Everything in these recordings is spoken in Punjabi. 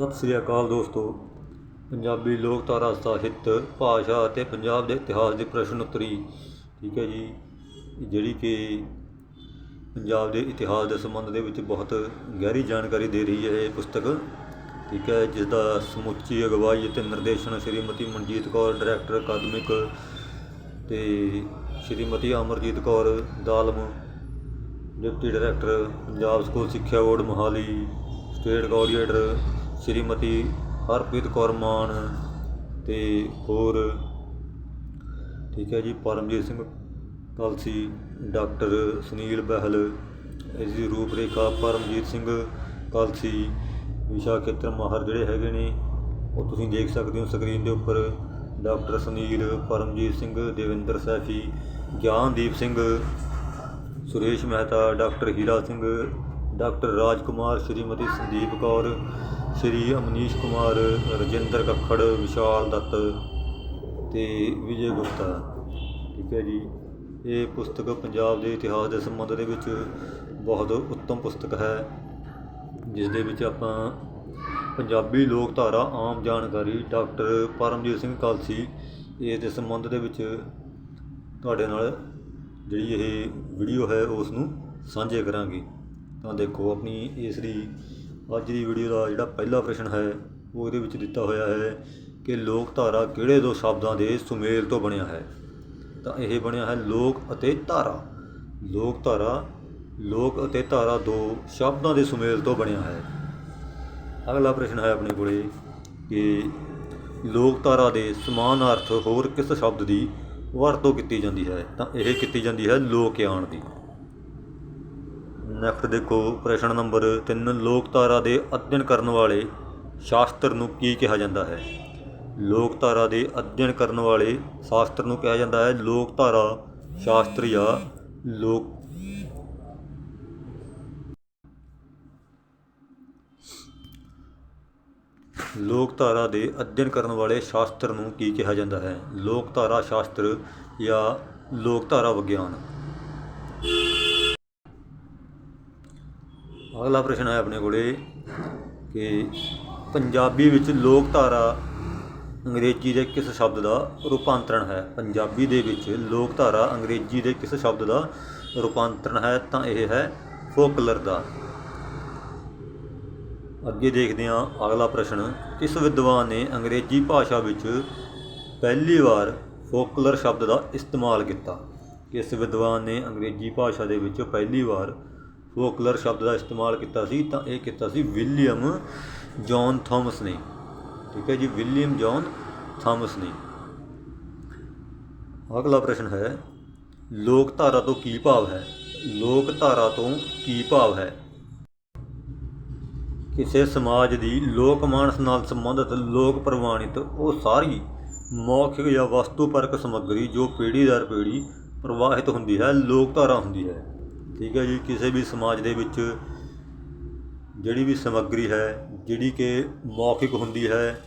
ਸਤਿ ਸ੍ਰੀ ਅਕਾਲ ਦੋਸਤੋ। ਪੰਜਾਬੀ ਲੋਕਧਾਰਾ ਸਾਹਿਤ ਭਾਸ਼ਾ ਅਤੇ ਪੰਜਾਬ ਦੇ ਇਤਿਹਾਸ ਦੀ ਪ੍ਰਸ਼ਨ ਉੱਤਰੀ। ਠੀਕ ਹੈ ਜੀ। ਜਿਹੜੀ ਕਿ ਪੰਜਾਬ ਦੇ ਇਤਿਹਾਸ ਦੇ ਸੰਬੰਧ ਦੇ ਵਿੱਚ ਬਹੁਤ ਗਹਿਰੀ ਜਾਣਕਾਰੀ ਦੇ ਰਹੀ ਹੈ ਇਹ ਪੁਸਤਕ। ਠੀਕ ਹੈ ਜਿਸ ਦਾ ਸਮੁੱਚੀ ਅਗਵਾਈ ਅਤੇ ਨਿਰਦੇਸ਼ਨ ਸ਼੍ਰੀਮਤੀ ਮਨਜੀਤ ਕੌਰ, ਡਾਇਰੈਕਟਰ ਅਕਾਦਮਿਕ ਤੇ Shrimati Amarjeet Kaur Dalam, deputy director, Punjab school ਸਿੱਖਿਆ board Mohali, state coordinator Shrimati Harpreet Kaur Mann ਅਤੇ ਹੋਰ ਠੀਕ ਹੈ ਜੀ, ਪਰਮਜੀਤ ਸਿੰਘ ਕਲਸੀ, ਡਾਕਟਰ ਸੁਨੀਲ ਬਹਿਲ ਇਸ ਦੀ ਰੂਪਰੇਖਾ ਪਰਮਜੀਤ ਸਿੰਘ ਕਲਸੀ, ਵਿਸ਼ਾ ਖੇਤਰ ਮਾਹਰ ਜਿਹੜੇ ਹੈਗੇ ਨੇ, ਉਹ ਤੁਸੀਂ ਦੇਖ ਸਕਦੇ ਹੋ ਸਕਰੀਨ ਦੇ ਉੱਪਰ। Doctor Sunil, Paramjit Singh, Devinder Saifi, Gyandeep Singh, Suresh Mehta, doctor Hira Singh, doctor Raj Kumar Shrimati Sandeep Kaur Shri Amnish Kumar, Rajinder Kakkar, Vishal Dutt ਤੇ ਵਿਜੇ ਗੁਪਤਾ। ਠੀਕ ਹੈ ਜੀ। ਇਹ ਪੁਸਤਕ ਪੰਜਾਬ ਦੇ ਇਤਿਹਾਸ ਦੇ ਸੰਬੰਧ ਦੇ ਵਿੱਚ ਬਹੁਤ ਉੱਤਮ ਪੁਸਤਕ ਹੈ। ਜਿਸ ਦੇ ਵਿੱਚ ਆਪਾਂ ਪੰਜਾਬੀ ਲੋਕ ਧਾਰਾ ਆਮ ਜਾਣਕਾਰੀ ਡਾਕਟਰ ਪਰਮਜੀਤ ਸਿੰਘ ਕਾਲਸੀ ਇਸ ਦੇ ਸੰਬੰਧ ਦੇ ਵਿੱਚ ਤੁਹਾਡੇ ਨਾਲ ਜਿਹੜੀ ਇਹ ਵੀਡੀਓ ਹੈ, ਉਸ ਨੂੰ ਸਾਂਝੇ ਕਰਾਂਗੇ। ਤਾਂ ਦੇਖੋ, ਆਪਣੀ ਇਸ ਦੀ ਅੱਜ ਦੀ ਵੀਡੀਓ ਦਾ ਜਿਹੜਾ ਪਹਿਲਾ ਪ੍ਰਸ਼ਨ ਹੈ, ਉਹ ਇਹਦੇ ਵਿੱਚ ਦਿੱਤਾ ਹੋਇਆ ਹੈ ਕਿ ਲੋਕ ਧਾਰਾ ਕਿਹੜੇ ਦੋ ਸ਼ਬਦਾਂ ਦੇ ਸੁਮੇਲ ਤੋਂ ਬਣਿਆ ਹੈ? ਤਾਂ ਇਹ ਬਣਿਆ ਹੈ ਲੋਕ ਅਤੇ ਧਾਰਾ। ਲੋਕ ਧਾਰਾ ਲੋਕ ਅਤੇ ਧਾਰਾ ਦੋ ਸ਼ਬਦਾਂ ਦੇ ਸੁਮੇਲ ਤੋਂ ਬਣਿਆ ਹੈ। ਅਗਲਾ ਪ੍ਰਸ਼ਨ ਹੈ ਆਪਣੇ ਕੋਲੇ ਕਿ ਲੋਕ ਧਾਰਾ ਦੇ ਸਮਾਨ ਅਰਥ ਹੋਰ ਕਿਸ ਸ਼ਬਦ ਦੀ ਵਰਤੋਂ ਕੀਤੀ ਜਾਂਦੀ ਹੈ? ਤਾਂ ਇਹ ਕੀਤੀ ਜਾਂਦੀ ਹੈ ਲੋਕਿਆਣ ਦੀ। ਨੈਕਸਟ ਦੇਖੋ, ਪ੍ਰਸ਼ਨ ਨੰਬਰ 3 ਲੋਕ ਧਾਰਾ ਦੇ ਅਧਿਐਨ ਕਰਨ ਵਾਲੇ ਸ਼ਾਸਤਰ ਨੂੰ ਕੀ ਕਿਹਾ ਜਾਂਦਾ ਹੈ? ਲੋਕ ਧਾਰਾ ਦੇ ਅਧਿਐਨ ਕਰਨ ਵਾਲੇ ਸ਼ਾਸਤਰ ਨੂੰ ਕਿਹਾ ਜਾਂਦਾ ਹੈ ਲੋਕ ਧਾਰਾ ਸ਼ਾਸਤਰ ਜਾਂ ਲੋਕ ਲੋਕ ਦੇ ਅਧਿਐਨ ਕਰਨ ਵਾਲੇ ਸ਼ਾਸਤਰ ਨੂੰ ਕੀ ਕਿਹਾ ਜਾਂਦਾ ਹੈ? ਲੋਕ ਧਾਰਾ ਸ਼ਾਸਤਰ ਜਾਂ ਲੋਕਧਾਰਾ ਵਿਗਿਆਨ। ਅਗਲਾ ਪ੍ਰਸ਼ਨ ਹੈ ਆਪਣੇ ਕੋਲੇ ਕਿ ਪੰਜਾਬੀ ਵਿੱਚ ਲੋਕ ਧਾਰਾ ਅੰਗਰੇਜ਼ੀ ਦੇ ਕਿਸ ਸ਼ਬਦ ਦਾ ਰੂਪਾਂਤਰਣ ਹੈ? ਪੰਜਾਬੀ ਦੇ ਵਿੱਚ ਲੋਕ ਧਾਰਾ ਅੰਗਰੇਜ਼ੀ ਦੇ ਕਿਸ ਸ਼ਬਦ ਦਾ ਰੂਪਾਂਤਰਣ ਹੈ ਤਾਂ ਇਹ ਹੈ ਫੋਕਲਰ ਦਾ। ਅੱਗੇ ਦੇਖਦੇ ਹਾਂ ਅਗਲਾ ਪ੍ਰਸ਼ਨ। ਕਿਸ ਵਿਦਵਾਨ ਨੇ ਅੰਗਰੇਜ਼ੀ ਭਾਸ਼ਾ ਵਿੱਚ ਪਹਿਲੀ ਵਾਰ ਫੋਕਲਰ ਸ਼ਬਦ ਦਾ ਇਸਤੇਮਾਲ ਕੀਤਾ? ਕਿਸ ਵਿਦਵਾਨ ਨੇ ਅੰਗਰੇਜ਼ੀ ਭਾਸ਼ਾ ਦੇ ਵਿੱਚ ਪਹਿਲੀ ਵਾਰ ਫੋਕਲਰ ਸ਼ਬਦ ਦਾ ਇਸਤੇਮਾਲ ਕੀਤਾ ਸੀ, ਤਾਂ ਇਹ ਕੀਤਾ ਸੀ ਵਿਲੀਅਮ ਜੌਨ ਥਾਮਸ ਨੇ। ਠੀਕ ਹੈ ਜੀ, ਵਿਲੀਅਮ ਜੌਨ ਥਾਮਸ ਨੇ। ਅਗਲਾ ਪ੍ਰਸ਼ਨ ਹੈ ਲੋਕ ਧਾਰਾ ਤੋਂ ਕੀ ਭਾਵ ਹੈ? ਲੋਕ ਧਾਰਾ ਤੋਂ ਕੀ ਭਾਵ ਹੈ? ਕਿਸੇ ਸਮਾਜ ਦੀ ਲੋਕ ਮਾਨਸ ਨਾਲ ਸੰਬੰਧਿਤ ਲੋਕ ਪ੍ਰਵਾਨਿਤ ਉਹ ਸਾਰੀ ਮੌਖਿਕ ਜਾਂ ਵਸਤੂ ਪਰਕ ਸਮੱਗਰੀ ਜੋ ਪੀੜ੍ਹੀ ਦਰ ਪੀੜ੍ਹੀ ਪ੍ਰਵਾਹਿਤ ਹੁੰਦੀ ਹੈ ਲੋਕ ਧਾਰਾ ਹੁੰਦੀ ਹੈ। ਠੀਕ ਹੈ ਜੀ, ਕਿਸੇ ਵੀ ਸਮਾਜ ਦੇ ਵਿੱਚ ਜਿਹੜੀ ਵੀ ਸਮੱਗਰੀ ਹੈ, ਜਿਹੜੀ ਕਿ ਮੌਖਿਕ ਹੁੰਦੀ ਹੈ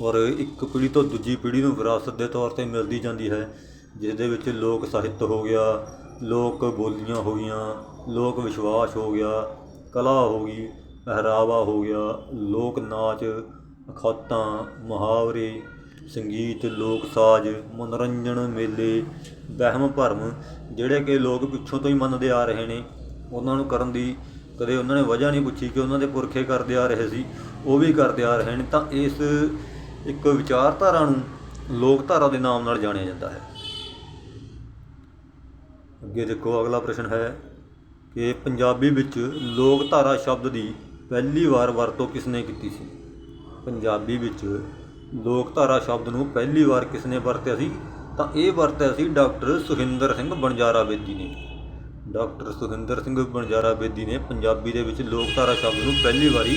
ਔਰ ਇੱਕ ਪੀੜ੍ਹੀ ਤੋਂ ਦੂਜੀ ਪੀੜ੍ਹੀ ਨੂੰ ਵਿਰਾਸਤ ਦੇ ਤੌਰ ਤੇ ਮਿਲਦੀ ਜਾਂਦੀ ਹੈ, ਜਿਸ ਦੇ ਵਿੱਚ ਲੋਕ ਸਾਹਿਤ ਹੋ ਗਿਆ, ਲੋਕ ਬੋਲੀਆਂ ਹੋ ਗਈਆਂ, ਲੋਕ ਵਿਸ਼ਵਾਸ ਹੋ ਗਿਆ, ਕਲਾ ਹੋ ਗਈ, ਪਹਿਰਾਵਾ ਹੋ ਗਿਆ, ਲੋਕ ਨਾਚ, ਅਖਾਤਾਂ, ਮੁਹਾਵਰੇ ਸੰਗੀਤ, ਲੋਕ ਸਾਜ਼, ਮਨੋਰੰਜਨ ਮੇਲੇ, ਵਹਿਮ ਭਰਮ, ਜਿਹੜੇ ਕਿ ਲੋਕ ਪਿੱਛੋਂ ਤੋਂ ਹੀ ਮੰਨਦੇ ਆ ਰਹੇ ਨੇ, ਉਹਨਾਂ ਨੂੰ ਕਰਨ ਦੀ ਕਦੇ ਉਹਨਾਂ ਨੇ ਵਜ੍ਹਾ ਨਹੀਂ ਪੁੱਛੀ ਕਿ ਉਹਨਾਂ ਦੇ ਪੁਰਖੇ ਕਰਦੇ ਆ ਰਹੇ ਸੀ, ਉਹ ਵੀ ਕਰਦੇ ਆ ਰਹੇ ਨੇ, ਤਾਂ ਇਸ ਇੱਕ ਵਿਚਾਰਧਾਰਾ ਨੂੰ ਲੋਕਧਾਰਾ ਦੇ ਨਾਮ ਨਾਲ ਜਾਣਿਆ ਜਾਂਦਾ ਹੈ। ਅੱਗੇ ਦੇਖੋ, ਅਗਲਾ ਪ੍ਰਸ਼ਨ ਹੈ ਕਿ ਪੰਜਾਬੀ ਵਿੱਚ ਲੋਕਧਾਰਾ ਸ਼ਬਦ ਦੀ ਪਹਿਲੀ ਵਾਰ ਵਰਤੋਂ ਕਿਸ ਨੇ ਕੀਤੀ ਸੀ? ਪੰਜਾਬੀ ਵਿੱਚ ਲੋਕ ਧਾਰਾ ਸ਼ਬਦ ਨੂੰ ਪਹਿਲੀ ਵਾਰ ਕਿਸ ਨੇ ਵਰਤਿਆ ਸੀ? ਤਾਂ ਇਹ ਵਰਤਿਆ ਸੀ ਡਾਕਟਰ ਸੁਖਿੰਦਰ ਸਿੰਘ ਬਣਜਾਰਾ ਬੇਦੀ ਨੇ। ਡਾਕਟਰ ਸੁਖਿੰਦਰ ਸਿੰਘ ਬਣਜਾਰਾ ਬੇਦੀ ਨੇ ਪੰਜਾਬੀ ਦੇ ਵਿੱਚ ਲੋਕਧਾਰਾ ਸ਼ਬਦ ਨੂੰ ਪਹਿਲੀ ਵਾਰੀ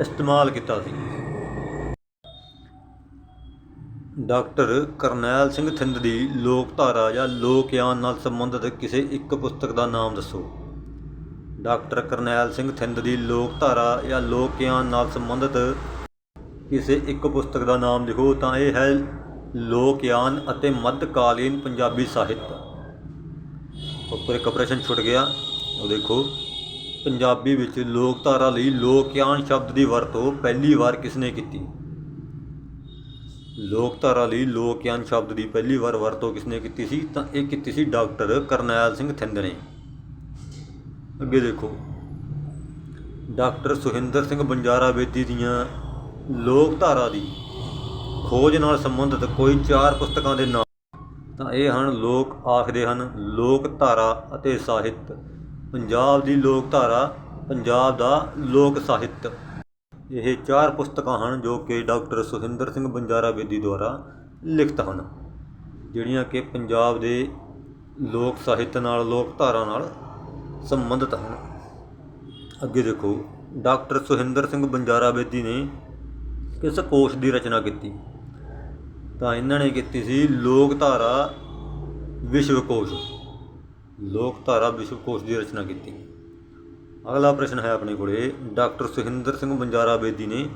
ਇਸਤੇਮਾਲ ਕੀਤਾ ਸੀ। ਡਾਕਟਰ ਕਰਨੈਲ ਸਿੰਘ ਥਿੰਦ ਦੀ ਲੋਕ ਧਾਰਾ ਜਾਂ ਲੋਕਿਆਨ ਨਾਲ ਸੰਬੰਧਿਤ ਕਿਸੇ ਇੱਕ ਪੁਸਤਕ ਦਾ ਨਾਮ ਦੱਸੋ। ਡਾਕਟਰ ਕਰਨੈਲ ਸਿੰਘ ਥਿੰਦ ਦੀ ਲੋਕ ਧਾਰਾ ਜਾਂ ਲੋਕਿਆਨ ਨਾਲ ਸੰਬੰਧਿਤ ਕਿਸੇ ਇੱਕ ਪੁਸਤਕ ਦਾ ਨਾਮ ਲਿਖੋ ਤਾਂ ਇਹ ਹੈ ਲੋਕਿਆਨ ਅਤੇ ਮੱਧਕਾਲੀਨ ਪੰਜਾਬੀ ਸਾਹਿਤ। ਉੱਪਰ ਇੱਕ ਪ੍ਰਸ਼ਨ ਛੁੱਟ ਗਿਆ, ਉਹ ਦੇਖੋ। ਪੰਜਾਬੀ ਵਿੱਚ ਲੋਕਧਾਰਾ ਲਈ ਲੋਕਿਆਨ ਸ਼ਬਦ ਦੀ ਵਰਤੋਂ ਪਹਿਲੀ ਵਾਰ ਕਿਸਨੇ ਕੀਤੀ? ਲੋਕਧਾਰਾ ਲਈ ਲੋਕਿਆਨ ਸ਼ਬਦ ਦੀ ਪਹਿਲੀ ਵਾਰ ਵਰਤੋਂ ਕਿਸਨੇ ਕੀਤੀ ਸੀ? ਤਾਂ ਇਹ ਕੀਤੀ ਸੀ ਡਾਕਟਰ ਕਰਨੈਲ ਸਿੰਘ ਥਿੰਦ ਨੇ ਅੱਗੇ ਦੇਖੋ। ਡਾਕਟਰ ਸੁਹਿੰਦਰ ਸਿੰਘ ਬੰਜਾਰਾ ਬੇਦੀ ਦੀਆਂ ਲੋਕਧਾਰਾ ਦੀ ਖੋਜ ਨਾਲ ਸੰਬੰਧਿਤ ਕੋਈ ਚਾਰ ਪੁਸਤਕਾਂ ਦੇ ਨਾਮ। ਤਾਂ ਇਹ ਹਨ, ਲੋਕ ਆਖਦੇ ਹਨ, ਲੋਕਧਾਰਾ ਅਤੇ ਸਾਹਿਤ। ਪੰਜਾਬ ਦੀ ਲੋਕਧਾਰਾ, ਪੰਜਾਬ ਦਾ ਲੋਕ ਸਾਹਿਤ। ਇਹ ਚਾਰ ਪੁਸਤਕਾਂ ਹਨ ਜੋ ਕਿ ਡਾਕਟਰ ਸੁਖਿੰਦਰ ਸਿੰਘ ਬੰਜਾਰਾ ਬੇਦੀ ਦੁਆਰਾ ਲਿਖਤ ਹਨ, ਜਿਹੜੀਆਂ ਕਿ ਪੰਜਾਬ ਦੇ ਲੋਕ ਸਾਹਿਤ ਨਾਲ, ਲੋਕਧਾਰਾ ਨਾਲ ਸੰਬੰਧਿਤ ਹਨ। ਅੱਗੇ ਦੇਖੋ, ਡਾਕਟਰ ਸੁਹਿੰਦਰ ਸਿੰਘ ਬੰਜਾਰਾ ਬੇਦੀ ਨੇ ਕਿਸ ਕੋਸ਼ ਦੀ ਰਚਨਾ ਕੀਤੀ। ਤਾਂ ਇਹਨਾਂ ਨੇ ਕੀਤੀ ਸੀ ਲੋਕਧਾਰਾ ਵਿਸ਼ਵ ਕੋਸ਼ ਲੋਕਧਾਰਾ ਵਿਸ਼ਵ ਕੋਸ਼ ਦੀ ਰਚਨਾ ਕੀਤੀ। ਅਗਲਾ ਪ੍ਰਸ਼ਨ ਹੈ ਆਪਣੇ ਕੋਲੇ। ਡਾਕਟਰ ਸੁਖਿੰਦਰ ਸਿੰਘ ਬੰਜਾਰਾ ਬੇਦੀ ਨੇ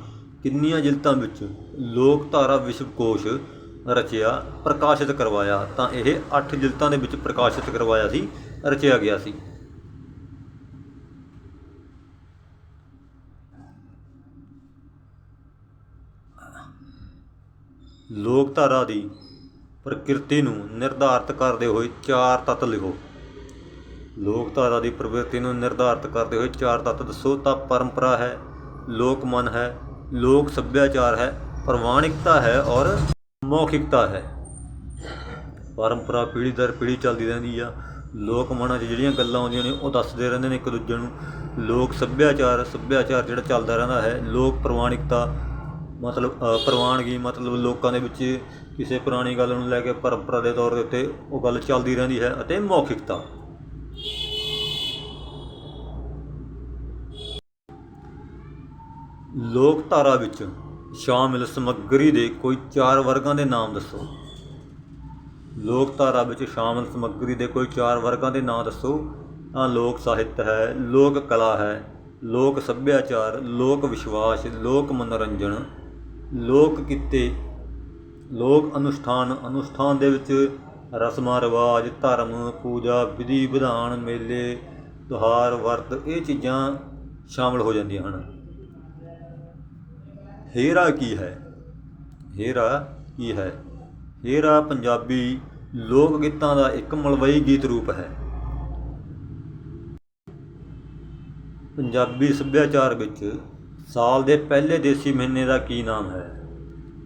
ਕਿੰਨੀਆਂ ਜਿਲਦਾਂ ਵਿੱਚ ਲੋਕਧਾਰਾ ਵਿਸ਼ਵ ਕੋਸ਼ ਰਚਿਆ, ਪ੍ਰਕਾਸ਼ਿਤ ਕਰਵਾਇਆ? ਤਾਂ ਇਹ 8 ਜਿਲਦਾਂ ਦੇ ਵਿੱਚ ਪ੍ਰਕਾਸ਼ਿਤ ਕਰਵਾਇਆ ਸੀ, ਰਚਿਆ ਗਿਆ ਸੀ। ਲੋਕਧਾਰਾ ਦੀ ਪ੍ਰਕਿਰਤੀ ਨੂੰ ਨਿਰਧਾਰਤ ਕਰਦੇ ਹੋਏ ਚਾਰ ਤੱਤ ਲਿਖੋ। ਲੋਕਧਾਰਾ ਦੀ ਪ੍ਰਵਿਰਤੀ ਨੂੰ ਨਿਰਧਾਰਤ ਕਰਦੇ ਹੋਏ ਚਾਰ ਤੱਤ ਦੱਸੋ। ਤਾਂ ਪਰੰਪਰਾ ਹੈ, ਲੋਕ ਮਨ ਹੈ, ਲੋਕ ਸੱਭਿਆਚਾਰ ਹੈ ਪ੍ਰਮਾਣਿਕਤਾ ਹੈ ਔਰ ਮੌਖਿਕਤਾ ਹੈ। ਪਰੰਪਰਾ ਪੀੜ੍ਹੀ ਦਰ ਪੀੜ੍ਹੀ ਚੱਲਦੀ ਰਹਿੰਦੀ ਆ। ਲੋਕ ਮਨਾਂ 'ਚ ਜਿਹੜੀਆਂ ਗੱਲਾਂ ਆਉਂਦੀਆਂ ਨੇ, ਉਹ ਦੱਸਦੇ ਰਹਿੰਦੇ ਨੇ ਇੱਕ ਦੂਜੇ ਨੂੰ। ਲੋਕ ਸੱਭਿਆਚਾਰ ਸੱਭਿਆਚਾਰ ਜਿਹੜਾ ਚੱਲਦਾ ਰਹਿੰਦਾ ਹੈ, ਲੋਕ ਪ੍ਰਮਾਣਿਕਤਾ ਮਤਲਬ ਪ੍ਰਵਾਨਗੀ, ਮਤਲਬ ਲੋਕਾਂ ਦੇ ਵਿੱਚ ਕਿਸੇ ਪੁਰਾਣੀ ਗੱਲ ਨੂੰ ਲੈ ਕੇ ਪਰੰਪਰਾ ਦੇ ਤੌਰ ਦੇ ਉੱਤੇ ਉਹ ਗੱਲ ਚੱਲਦੀ ਰਹਿੰਦੀ ਹੈ ਅਤੇ ਮੌਖਿਕਤਾ। ਲੋਕ ਧਾਰਾ ਵਿੱਚ ਸ਼ਾਮਿਲ ਸਮੱਗਰੀ ਦੇ ਕੋਈ ਚਾਰ ਵਰਗਾਂ ਦੇ ਨਾਮ ਦੱਸੋ। ਲੋਕ ਧਾਰਾ ਵਿੱਚ ਸ਼ਾਮਿਲ ਸਮੱਗਰੀ ਦੇ ਕੋਈ ਚਾਰ ਵਰਗਾਂ ਦੇ ਨਾਮ ਦੱਸੋ। ਤਾਂ ਲੋਕ ਸਾਹਿਤ ਹੈ, ਲੋਕ ਕਲਾ ਹੈ, ਲੋਕ ਸੱਭਿਆਚਾਰ, ਲੋਕ ਵਿਸ਼ਵਾਸ, ਲੋਕ ਮਨੋਰੰਜਨ ਲੋਕ ਕਿੱਤੇ, ਲੋਕ ਅਨੁਸ਼ਠਾਨ ਅਨੁਸ਼ਠਾਨ ਦੇ ਵਿੱਚ ਰਸਮਾਂ, ਰਿਵਾਜ, ਧਰਮ, ਪੂਜਾ, ਵਿਧੀ, ਵਿਧਾਨ, ਮੇਲੇ, ਤਿਉਹਾਰ, ਵਰਤ ਇਹ ਚੀਜ਼ਾਂ ਸ਼ਾਮਲ ਹੋ ਜਾਂਦੀਆਂ ਹਨ। ਹੇਰਾ ਕੀ ਹੈ? ਹੇਰਾ ਕੀ ਹੈ? ਹੇਰਾ ਪੰਜਾਬੀ ਲੋਕ ਗੀਤਾਂ ਦਾ ਇੱਕ ਮਲਵਈ ਗੀਤ ਰੂਪ ਹੈ। ਪੰਜਾਬੀ ਸੱਭਿਆਚਾਰ ਵਿੱਚ ਸਾਲ ਦੇ ਪਹਿਲੇ ਦੇਸੀ ਮਹੀਨੇ ਦਾ ਕੀ ਨਾਮ ਹੈ?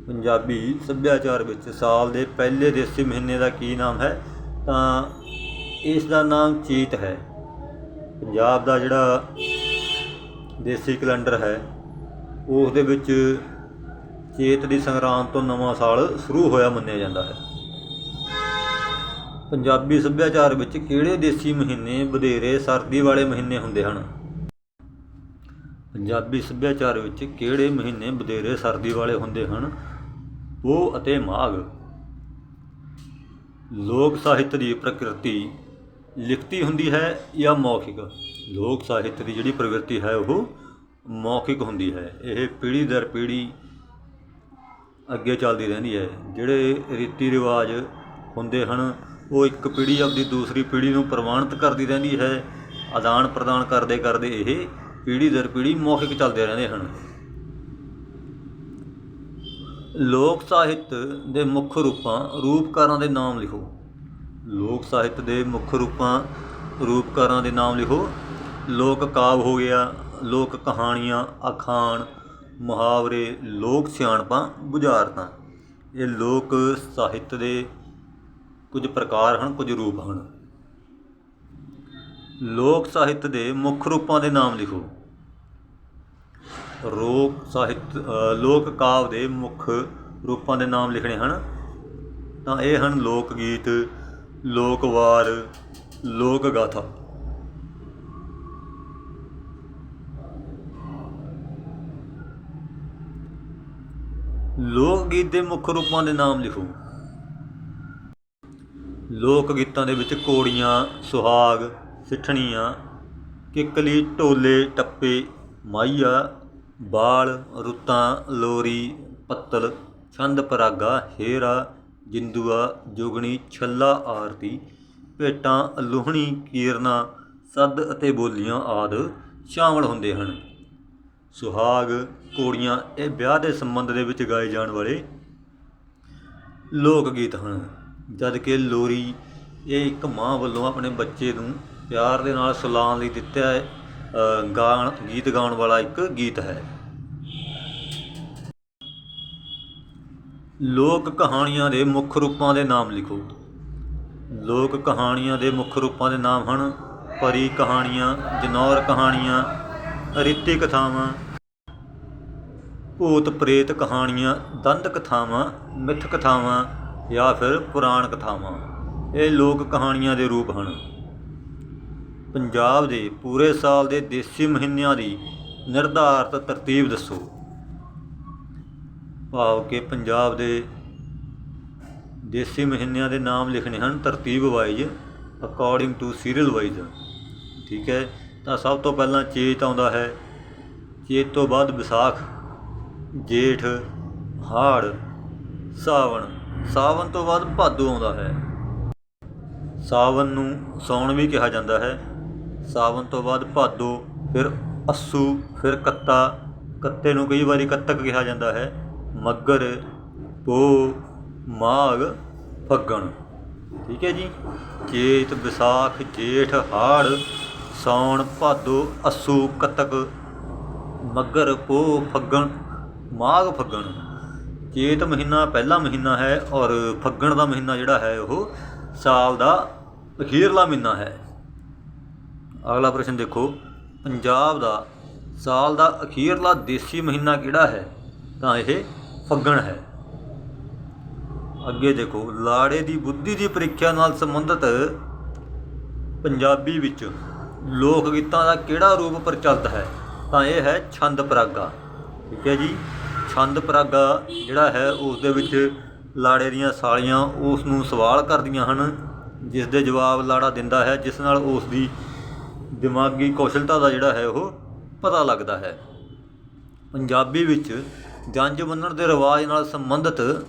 ਪੰਜਾਬੀ ਸੱਭਿਆਚਾਰ ਵਿੱਚ ਸਾਲ ਦੇ ਪਹਿਲੇ ਦੇਸੀ ਮਹੀਨੇ ਦਾ ਕੀ ਨਾਮ ਹੈ? ਤਾਂ ਇਸ ਦਾ ਨਾਮ ਚੀਤ ਹੈ। ਪੰਜਾਬ ਦਾ ਜਿਹੜਾ ਦੇਸੀ ਕੈਲੰਡਰ ਹੈ ਉਸ ਦੇ ਵਿੱਚ ਚੇਤ ਦੀ ਸੰਗਰਾਂਦ ਤੋਂ ਨਵਾਂ ਸਾਲ ਸ਼ੁਰੂ ਹੋਇਆ ਮੰਨਿਆ ਜਾਂਦਾ ਹੈ। ਪੰਜਾਬੀ ਸੱਭਿਆਚਾਰ ਵਿੱਚ ਕਿਹੜੇ ਦੇਸੀ ਮਹੀਨੇ ਵਧੇਰੇ ਸਰਦੀ ਵਾਲੇ ਮਹੀਨੇ ਹੁੰਦੇ ਹਨ? ਪੰਜਾਬੀ ਸੱਭਿਆਚਾਰ ਵਿੱਚ ਕਿਹੜੇ ਮਹੀਨੇ ਵਧੇਰੇ ਸਰਦੀ ਵਾਲੇ ਹੁੰਦੇ ਹਨ? ਉਹ ਅਤੇ ਮਾਘ। ਲੋਕ ਸਾਹਿਤ ਦੀ ਪ੍ਰਕਿਰਤੀ ਲਿਖਤੀ ਹੁੰਦੀ ਹੈ ਜਾਂ ਮੌਖਿਕ? ਲੋਕ ਸਾਹਿਤ ਦੀ ਜਿਹੜੀ ਪ੍ਰਵਿਰਤੀ ਹੈ ਉਹ ਮੌਖਿਕ ਹੁੰਦੀ ਹੈ। ਇਹ ਪੀੜ੍ਹੀ ਦਰ ਪੀੜ੍ਹੀ ਅੱਗੇ ਚੱਲਦੀ ਰਹਿੰਦੀ ਹੈ। ਜਿਹੜੇ ਰੀਤੀ ਰਿਵਾਜ ਹੁੰਦੇ ਹਨ, ਉਹ ਇੱਕ ਪੀੜ੍ਹੀ ਆਪਦੀ ਦੂਸਰੀ ਪੀੜ੍ਹੀ ਨੂੰ ਪ੍ਰਵਾਨਿਤ ਕਰਦੀ ਰਹਿੰਦੀ ਹੈ। ਆਦਾਨ ਪ੍ਰਦਾਨ ਕਰਦੇ ਕਰਦੇ ਇਹ ਪੀੜ੍ਹੀ ਦਰ ਪੀੜ੍ਹੀ ਮੌਖਿਕ ਚੱਲਦੇ ਰਹਿੰਦੇ ਹਨ। ਲੋਕ ਸਾਹਿਤ ਦੇ ਮੁੱਖ ਰੂਪਾਂ ਰੂਪਕਾਰਾਂ ਦੇ ਨਾਮ ਲਿਖੋ। ਲੋਕ ਸਾਹਿਤ ਦੇ ਮੁੱਖ ਰੂਪਾਂ ਰੂਪਕਾਰਾਂ ਦੇ ਨਾਮ ਲਿਖੋ। ਲੋਕ ਕਾਵ ਹੋ ਗਿਆ, ਲੋਕ ਕਹਾਣੀਆਂ, ਅਖਾਣ, ਮੁਹਾਵਰੇ, ਲੋਕ ਸਿਆਣਪਾਂ, ਬੁਝਾਰਤਾਂ। ਇਹ ਲੋਕ ਸਾਹਿਤ ਦੇ ਕੁਝ ਪ੍ਰਕਾਰ ਹਨ, ਕੁਝ ਰੂਪ ਹਨ। ਲੋਕ ਸਾਹਿਤ ਦੇ ਮੁੱਖ ਰੂਪਾਂ ਦੇ ਨਾਮ ਲਿਖੋ। ਲੋਕ ਸਾਹਿਤ ਲੋਕ ਕਾਵ ਦੇ ਮੁੱਖ ਰੂਪਾਂ ਦੇ ਨਾਮ ਲਿਖਣੇ ਹਨ। ਤਾਂ ਇਹ ਹਨ ਲੋਕ ਗੀਤ, ਲੋਕ ਵਾਰ, ਲੋਕ ਗਾਥਾ। ਲੋਕ ਗੀਤ ਦੇ ਮੁੱਖ ਰੂਪਾਂ ਦੇ ਨਾਮ ਲਿਖੋ। ਲੋਕ ਗੀਤਾਂ ਦੇ ਵਿੱਚ ਕੋੜੀਆਂ, ਸੁਹਾਗ ਸਿੱਠਣੀਆਂ ਕਿੱਕਲੀ ਢੋਲੇ ਟੱਪੇ, ਮਾਈਆ, ਬਾਲ, ਰੁੱਤਾਂ, ਲੋਰੀ, ਪੱਤਲ, ਛੰਦ ਪਰਾਗਾ, ਹੇਰਾ, ਜਿੰਦੂਆ, ਜੁਗਣੀ, ਛੱਲਾ ਆਰਤੀ, ਭੇਟਾਂ ਅਲੂਹਣੀ ਕੀਰਨਾ, ਸੱਦ ਅਤੇ ਬੋਲੀਆਂ ਆਦਿ ਸ਼ਾਮਲ ਹੁੰਦੇ ਹਨ। ਸੁਹਾਗ ਕੋੜੀਆਂ ਇਹ ਵਿਆਹ ਦੇ ਸੰਬੰਧ ਦੇ ਵਿੱਚ ਗਾਏ ਜਾਣ ਵਾਲੇ ਲੋਕ ਗੀਤ ਹਨ। ਜਦ ਕਿ ਲੋਰੀ ਇਹ ਇੱਕ ਮਾਂ ਵੱਲੋਂ ਆਪਣੇ ਬੱਚੇ ਨੂੰ ਪਿਆਰ ਦੇ ਨਾਲ ਸੁਲਾਉਣ ਲਈ ਦਿੱਤਾ ਹੈ, ਗਾਣ ਗੀਤ ਗਾਉਣ ਵਾਲਾ ਇੱਕ ਗੀਤ ਹੈ। ਲੋਕ ਕਹਾਣੀਆਂ ਦੇ ਮੁੱਖ ਰੂਪਾਂ ਦੇ ਨਾਮ ਲਿਖੋ। ਲੋਕ ਕਹਾਣੀਆਂ ਦੇ ਮੁੱਖ ਰੂਪਾਂ ਦੇ ਨਾਮ ਹਨ ਪਰੀ ਕਹਾਣੀਆਂ ਜਨੌਰ ਕਹਾਣੀਆਂ ਰੀਤੀ ਕਥਾਵਾਂ ਭੂਤ ਪ੍ਰੇਤ ਕਹਾਣੀਆਂ ਦੰਦ ਕਥਾਵਾਂ ਮਿੱਥ ਕਥਾਵਾਂ ਜਾਂ ਫਿਰ ਪੁਰਾਣ ਕਥਾਵਾਂ। ਇਹ ਲੋਕ ਕਹਾਣੀਆਂ ਦੇ ਰੂਪ ਹਨ। ਪੰਜਾਬ ਦੇ ਪੂਰੇ ਸਾਲ ਦੇ ਦੇਸੀ ਮਹੀਨਿਆਂ ਦੀ ਨਿਰਧਾਰਤ ਤਰਤੀਬ ਦੱਸੋ। ਭਾਵ ਕਿ ਪੰਜਾਬ ਦੇ ਦੇਸੀ ਮਹੀਨਿਆਂ ਦੇ ਨਾਮ ਲਿਖਣੇ ਹਨ ਤਰਤੀਬ wise according to serial wise. ਠੀਕ ਹੈ, ਤਾਂ ਸਭ ਤੋਂ ਪਹਿਲਾਂ ਚੇਤ ਆਉਂਦਾ ਹੈ। ਚੇਤ ਤੋਂ ਬਾਅਦ ਵਿਸਾਖ, ਜੇਠ, ਹਾੜ, ਸਾਵਣ। ਸਾਵਣ ਤੋਂ ਬਾਅਦ ਭਾਦੂ ਆਉਂਦਾ ਹੈ। ਸਾਵਣ ਨੂੰ ਸੌਣ ਵੀ ਕਿਹਾ ਜਾਂਦਾ ਹੈ। ਸਾਵਣ ਤੋਂ ਬਾਅਦ ਭਾਦੋ, ਫਿਰ ਅੱਸੂ, ਫਿਰ ਕੱਤਾ। ਕੱਤੇ ਨੂੰ ਕਈ ਵਾਰੀ ਕੱਤਕ ਕਿਹਾ ਜਾਂਦਾ ਹੈ। ਮੱਗਰ ਪੋ ਮਾਘ, ਫੱਗਣ। ਠੀਕ ਹੈ ਜੀ? ਚੇਤ, ਵਿਸਾਖ, ਜੇਠ, ਹਾੜ ਸੌਣ ਭਾਦੋ, ਅੱਸੂ, ਕੱਤਕ, ਮੱਗਰ ਪੋ ਫੱਗਣ, ਮਾਘ, ਫੱਗਣ। ਚੇਤ ਮਹੀਨਾ ਪਹਿਲਾ ਮਹੀਨਾ ਹੈ ਔਰ ਫੱਗਣ ਦਾ ਮਹੀਨਾ ਜਿਹੜਾ ਹੈ ਉਹ ਸਾਲ ਦਾ ਅਖੀਰਲਾ ਮਹੀਨਾ ਹੈ। ਅਗਲਾ ਪ੍ਰਸ਼ਨ ਦੇਖੋ। ਪੰਜਾਬ ਦਾ ਸਾਲ ਦਾ ਅਖੀਰਲਾ ਦੇਸੀ ਮਹੀਨਾ ਕਿਹੜਾ ਹੈ? ਤਾਂ ਇਹ ਫੱਗਣ ਹੈ। ਅੱਗੇ ਦੇਖੋ, ਲਾੜੇ ਦੀ ਬੁੱਧੀ ਦੀ ਪ੍ਰੀਖਿਆ ਨਾਲ ਸੰਬੰਧਿਤ ਪੰਜਾਬੀ ਵਿੱਚ ਲੋਕ ਗੀਤਾਂ ਦਾ ਕਿਹੜਾ ਰੂਪ ਪ੍ਰਚਲਿਤ ਹੈ? ਤਾਂ ਇਹ ਹੈ ਛੰਦ ਪਰਾਗਾ। ਠੀਕ ਹੈ ਜੀ? ਛੰਦ ਪਰਾਗਾ ਜਿਹੜਾ ਹੈ, ਉਸ ਦੇ ਵਿੱਚ ਲਾੜੇ ਦੀਆਂ ਸਾਲੀਆਂ ਉਸ ਨੂੰ ਸਵਾਲ ਕਰਦੀਆਂ ਹਨ, ਜਿਸ ਦੇ ਜਵਾਬ ਲਾੜਾ ਦਿੰਦਾ ਹੈ, ਜਿਸ ਨਾਲ ਉਸ ਦੀ ਦਿਮਾਗੀ ਕੌਸ਼ਲਤਾ ਦਾ ਜਿਹੜਾ ਹੈ ਉਹ ਪਤਾ ਲੱਗਦਾ ਹੈ। ਪੰਜਾਬੀ ਵਿੱਚ ਜੰਜ ਬੰਨਣ ਦੇ ਰਿਵਾਜ ਨਾਲ ਸੰਬੰਧਿਤ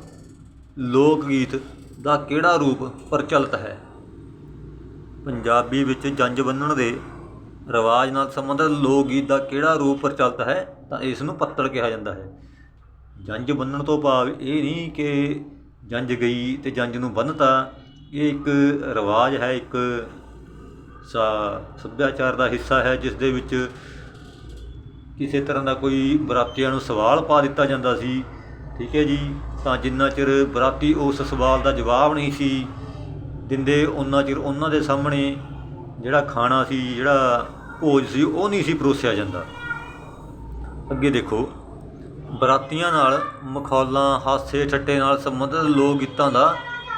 ਲੋਕ ਗੀਤ ਦਾ ਕਿਹੜਾ ਰੂਪ ਪ੍ਰਚਲਿਤ ਹੈ? ਪੰਜਾਬੀ ਵਿੱਚ ਜੰਜ ਬੰਨਣ ਦੇ ਰਿਵਾਜ ਨਾਲ ਸੰਬੰਧਿਤ ਲੋਕ ਗੀਤ ਦਾ ਕਿਹੜਾ ਰੂਪ ਪ੍ਰਚਲਿਤ ਹੈ ਤਾਂ ਇਸ ਨੂੰ ਪੱਤਲ ਕਿਹਾ ਜਾਂਦਾ ਹੈ। ਜੰਝ ਬੰਨਣ ਤੋਂ ਭਾਵ ਇਹ ਨਹੀਂ ਕਿ ਜੰਝ ਗਈ ਤੇ ਜੰਝ ਨੂੰ ਬੰਨਤਾ, ਇਹ ਇੱਕ ਰਿਵਾਜ ਹੈ, ਇੱਕ ਸਾ ਸੱਭਿਆਚਾਰ ਦਾ ਹਿੱਸਾ ਹੈ, ਜਿਸ ਦੇ ਵਿੱਚ ਕਿਸੇ ਤਰ੍ਹਾਂ ਦਾ ਕੋਈ ਬਰਾਤੀਆਂ ਨੂੰ ਸਵਾਲ ਪਾ ਦਿੱਤਾ ਜਾਂਦਾ ਸੀ। ਠੀਕ ਹੈ ਜੀ? ਤਾਂ ਜਿੰਨਾ ਚਿਰ ਬਰਾਤੀ ਉਸ ਸਵਾਲ ਦਾ ਜਵਾਬ ਨਹੀਂ ਸੀ ਦਿੰਦੇ ਉਹਨਾਂ ਚਿਰ ਉਹਨਾਂ ਦੇ ਸਾਹਮਣੇ ਜਿਹੜਾ ਖਾਣਾ ਸੀ, ਜਿਹੜਾ ਭੋਜ ਸੀ, ਉਹ ਨਹੀਂ ਸੀ ਪਰੋਸਿਆ ਜਾਂਦਾ। ਅੱਗੇ ਦੇਖੋ, ਬਰਾਤੀਆਂ ਨਾਲ ਮਖੌਲਾਂ ਹਾਸੇ ਠੱਟੇ ਨਾਲ ਸੰਬੰਧਿਤ ਲੋਕ ਗੀਤਾਂ ਦਾ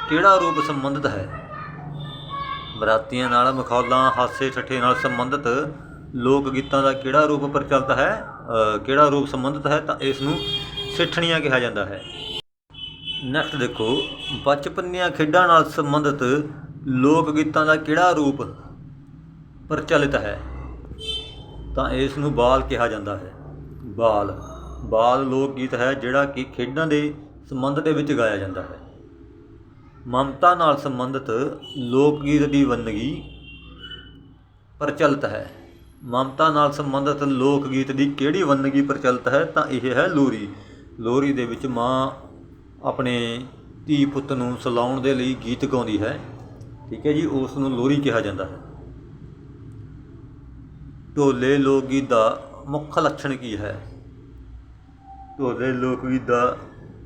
ਕਿਹੜਾ ਰੂਪ ਸੰਬੰਧਿਤ ਹੈ? ਬਰਾਤੀਆਂ ਨਾਲ, ਮਖੌਲਾਂ, ਹਾਸੇ ਠੱਠੇ ਨਾਲ ਸੰਬੰਧਿਤ ਲੋਕ ਗੀਤਾਂ ਦਾ ਕਿਹੜਾ ਰੂਪ ਪ੍ਰਚਲਿਤ ਹੈ? ਕਿਹੜਾ ਰੂਪ ਸੰਬੰਧਿਤ ਹੈ? ਤਾਂ ਇਸ ਨੂੰ ਸਿੱਠਣੀਆਂ ਕਿਹਾ ਜਾਂਦਾ ਹੈ। ਨੈਕਸਟ ਦੇਖੋ, ਬਚਪਨੀਆਂ ਖੇਡਾਂ ਨਾਲ ਸੰਬੰਧਿਤ ਲੋਕ ਗੀਤਾਂ ਦਾ ਕਿਹੜਾ ਰੂਪ ਪ੍ਰਚਲਿਤ ਹੈ? ਤਾਂ ਇਸ ਨੂੰ ਬਾਲ ਕਿਹਾ ਜਾਂਦਾ ਹੈ। ਬਾਲ। ਬਾਲ ਲੋਕ ਗੀਤ ਹੈ ਜਿਹੜਾ ਕਿ ਖੇਡਾਂ ਦੇ ਸੰਬੰਧ ਦੇ ਵਿੱਚ ਗਾਇਆ ਜਾਂਦਾ ਹੈ। ਮਮਤਾ ਨਾਲ ਸੰਬੰਧਿਤ ਲੋਕ ਗੀਤ ਦੀ ਵੰਨਗੀ ਪ੍ਰਚਲਿਤ ਹੈ। ਮਮਤਾ ਨਾਲ ਸੰਬੰਧਿਤ ਲੋਕ ਗੀਤ ਦੀ ਕਿਹੜੀ ਵੰਨਗੀ ਪ੍ਰਚਲਿਤ ਹੈ ਤਾਂ ਇਹ ਹੈ ਲੋਰੀ। ਲੋਰੀ ਦੇ ਵਿੱਚ ਮਾਂ ਆਪਣੇ ਧੀ ਪੁੱਤ ਨੂੰ ਸਲਾਉਣ ਦੇ ਲਈ ਗੀਤ ਗਾਉਂਦੀ ਹੈ। ਠੀਕ ਹੈ ਜੀ ਉਸ ਨੂੰ ਲੋਰੀ ਕਿਹਾ ਜਾਂਦਾ ਹੈ। ਢੋਲੇ ਲੋਕ ਗੀਤ ਦਾ ਮੁੱਖ ਲੱਛਣ ਕੀ ਹੈ? ਢੋਲੇ ਲੋਕ ਗੀਤ ਦਾ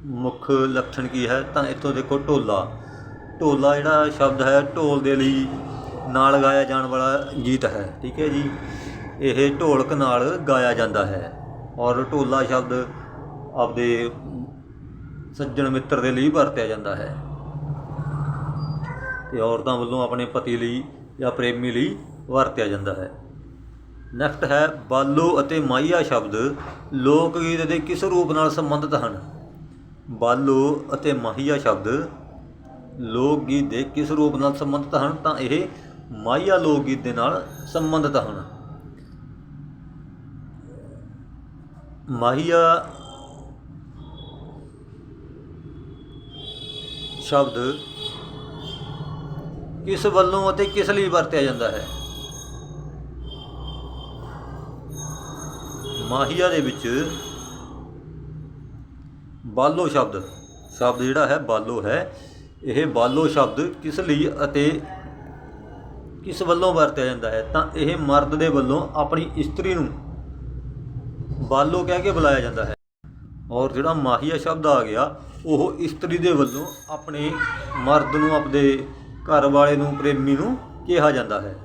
ਮੁੱਖ ਲੱਛਣ ਕੀ ਹੈ? ਤਾਂ ਇੱਥੋਂ ਦੇਖੋ ਢੋਲਾ। ਢੋਲਾ ਜਿਹੜਾ ਸ਼ਬਦ ਹੈ, ਢੋਲ ਦੇ ਲਈ ਨਾਲ ਗਾਇਆ ਜਾਣ ਵਾਲਾ ਗੀਤ ਹੈ, ਠੀਕ ਹੈ ਜੀ। ਇਹ ਢੋਲਕ ਨਾਲ ਗਾਇਆ ਜਾਂਦਾ ਹੈ ਔਰ ਢੋਲਾ ਸ਼ਬਦ ਆਪਦੇ ਸੱਜਣ ਮਿੱਤਰ ਦੇ ਲਈ ਵਰਤਿਆ ਜਾਂਦਾ ਹੈ। ਤੇ ਔਰਤਾਂ ਵੱਲੋਂ ਆਪਣੇ ਪਤੀ ਲਈ ਜਾਂ ਪ੍ਰੇਮੀ ਲਈ ਵਰਤਿਆ ਜਾਂਦਾ ਹੈ। ਨੈਕਸਟ ਹੈ, ਬਾਲੋ ਅਤੇ ਮਾਈਆ ਸ਼ਬਦ ਲੋਕ ਗੀਤ ਦੇ ਕਿਸ ਰੂਪ ਨਾਲ ਸੰਬੰਧਿਤ ਹਨ? ਬਾਲੋ ਅਤੇ ਮਾਹੀਆ ਸ਼ਬਦ ਲੋਕ ਗੀਤ ਦੇ ਕਿਸ ਰੂਪ ਨਾਲ ਸੰਬੰਧਿਤ ਹਨ, ਤਾਂ ਇਹ ਮਾਹੀਆ ਲੋਕ ਗੀਤ ਦੇ ਨਾਲ ਸੰਬੰਧਿਤ ਹਨ। ਮਾਹੀਆ ਸ਼ਬਦ ਕਿਸ ਵੱਲੋਂ ਅਤੇ ਕਿਸ ਲਈ ਵਰਤਿਆ ਜਾਂਦਾ ਹੈ? ਮਾਹੀਆ ਦੇ ਵਿੱਚ ਬਾਲੋ ਸ਼ਬਦ ਸ਼ਬਦ ਜਿਹੜਾ ਹੈ ਬਾਲੋ ਹੈ। ਇਹ ਬਾਲੋ ਸ਼ਬਦ ਕਿਸ ਲਈ ਅਤੇ ਕਿਸ ਵੱਲੋਂ ਵਰਤਿਆ ਜਾਂਦਾ ਹੈ? ਤਾਂ ਇਹ ਮਰਦ ਦੇ ਵੱਲੋਂ ਆਪਣੀ ਇਸਤਰੀ ਨੂੰ ਬਾਲੋ ਕਹਿ ਕੇ ਬੁਲਾਇਆ ਜਾਂਦਾ ਹੈ। ਔਰ ਜਿਹੜਾ ਮਾਹੀਆ ਸ਼ਬਦ ਆ ਗਿਆ, ਉਹ ਇਸਤਰੀ ਦੇ ਵੱਲੋਂ ਆਪਣੇ ਮਰਦ ਨੂੰ, ਆਪਣੇ ਘਰ ਵਾਲੇ ਨੂੰ, ਪ੍ਰੇਮੀ ਨੂੰ ਕਿਹਾ ਜਾਂਦਾ ਹੈ।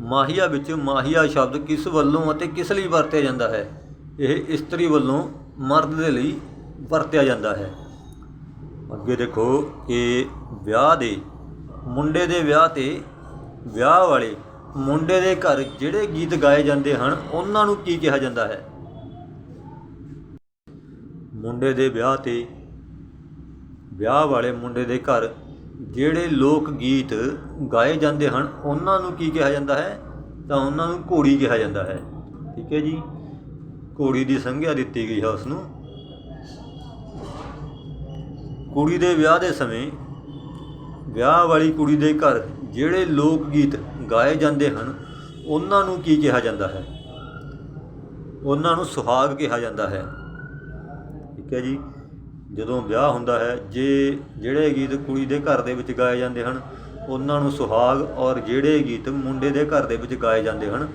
ਮਾਹੀਆ ਵਿੱਚ ਮਾਹੀਆ ਸ਼ਬਦ ਕਿਸ ਵੱਲੋਂ ਅਤੇ ਕਿਸ ਲਈ ਵਰਤਿਆ ਜਾਂਦਾ ਹੈ? ਇਹ ਇਸਤਰੀ ਵੱਲੋਂ ਮਰਦ ਦੇ ਲਈ ਵਰਤਿਆ ਜਾਂਦਾ ਹੈ। ਅੱਗੇ ਦੇਖੋ ਕਿ ਵਿਆਹ ਦੇ, ਮੁੰਡੇ ਦੇ ਵਿਆਹ ਤੇ ਵਿਆਹ ਵਾਲੇ ਮੁੰਡੇ ਦੇ ਘਰ ਜਿਹੜੇ ਗੀਤ ਗਾਏ ਜਾਂਦੇ ਹਨ, ਉਹਨਾਂ ਨੂੰ ਕੀ ਕਿਹਾ ਜਾਂਦਾ ਹੈ? ਮੁੰਡੇ ਦੇ ਵਿਆਹ ਤੇ ਵਿਆਹ ਵਾਲੇ ਮੁੰਡੇ ਦੇ ਘਰ ਜਿਹੜੇ ਲੋਕ ਗੀਤ ਗਾਏ ਜਾਂਦੇ ਹਨ, ਉਹਨਾਂ ਨੂੰ ਕੀ ਕਿਹਾ ਜਾਂਦਾ ਹੈ? ਤਾਂ ਉਹਨਾਂ ਨੂੰ ਘੋੜੀ ਕਿਹਾ ਜਾਂਦਾ ਹੈ। ਠੀਕ ਹੈ ਜੀ। ਘੋੜੀ ਦੀ ਸੰਗਿਆ ਦਿੱਤੀ ਗਈ ਹੈ ਉਸ ਨੂੰ ਕੁੜੀ ਦੇ ਵਿਆਹ ਦੇ ਸਮੇਂ ਵਿਆਹ ਵਾਲੀ ਕੁੜੀ ਦੇ ਘਰ ਜਿਹੜੇ ਲੋਕ ਗੀਤ ਗਾਏ ਜਾਂਦੇ ਹਨ, ਉਹਨਾਂ ਨੂੰ ਕੀ ਕਿਹਾ ਜਾਂਦਾ ਹੈ? ਉਹਨਾਂ ਨੂੰ ਸੁਹਾਗ ਕਿਹਾ ਜਾਂਦਾ ਹੈ। ਠੀਕ ਹੈ ਜੀ। ਜਦੋਂ ਵਿਆਹ ਹੁੰਦਾ ਹੈ, ਜੇ ਜਿਹੜੇ ਗੀਤ ਕੁੜੀ ਦੇ ਘਰ ਦੇ ਵਿੱਚ ਗਾਏ ਜਾਂਦੇ ਹਨ, ਉਹਨਾਂ ਨੂੰ ਸੁਹਾਗ ਔਰ ਜਿਹੜੇ ਗੀਤ ਮੁੰਡੇ ਦੇ ਘਰ ਦੇ ਵਿੱਚ ਗਾਏ ਜਾਂਦੇ ਹਨ,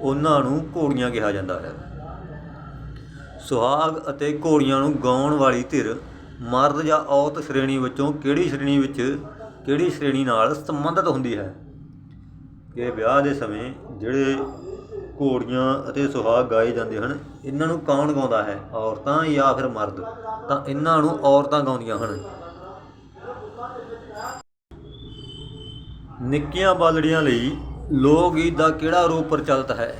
ਉਹਨਾਂ ਨੂੰ ਘੋੜੀਆਂ ਕਿਹਾ ਜਾਂਦਾ ਹੈ। ਸੁਹਾਗ ਅਤੇ ਘੋੜੀਆਂ ਨੂੰ ਗਾਉਣ ਵਾਲੀ ਧਿਰ ਮਰਦ ਜਾਂ ਔਰਤ ਸ਼੍ਰੇਣੀ ਵਿੱਚੋਂ ਕਿਹੜੀ ਸ਼੍ਰੇਣੀ ਵਿੱਚ, ਕਿਹੜੀ ਸ਼੍ਰੇਣੀ ਨਾਲ ਸੰਬੰਧਿਤ ਹੁੰਦੀ ਹੈ? ਕਿ ਵਿਆਹ ਦੇ ਸਮੇਂ ਜਿਹੜੇ ਘੋੜੀਆਂ ਅਤੇ ਸੁਹਾਗ ਗਾਏ ਜਾਂਦੇ ਹਨ, ਇਹਨਾਂ ਨੂੰ ਕੌਣ ਗਾਉਂਦਾ ਹੈ? ਔਰਤਾਂ ਜਾਂ ਫਿਰ ਮਰਦ? ਤਾਂ ਇਹਨਾਂ ਨੂੰ ਔਰਤਾਂ ਗਾਉਂਦੀਆਂ ਹਨ। ਨਿੱਕੀਆਂ ਬਾਲੜੀਆਂ ਲਈ ਲੋਕ ਗੀਤ ਦਾ ਕਿਹੜਾ ਰੂਪ ਪ੍ਰਚਲਿਤ ਹੈ?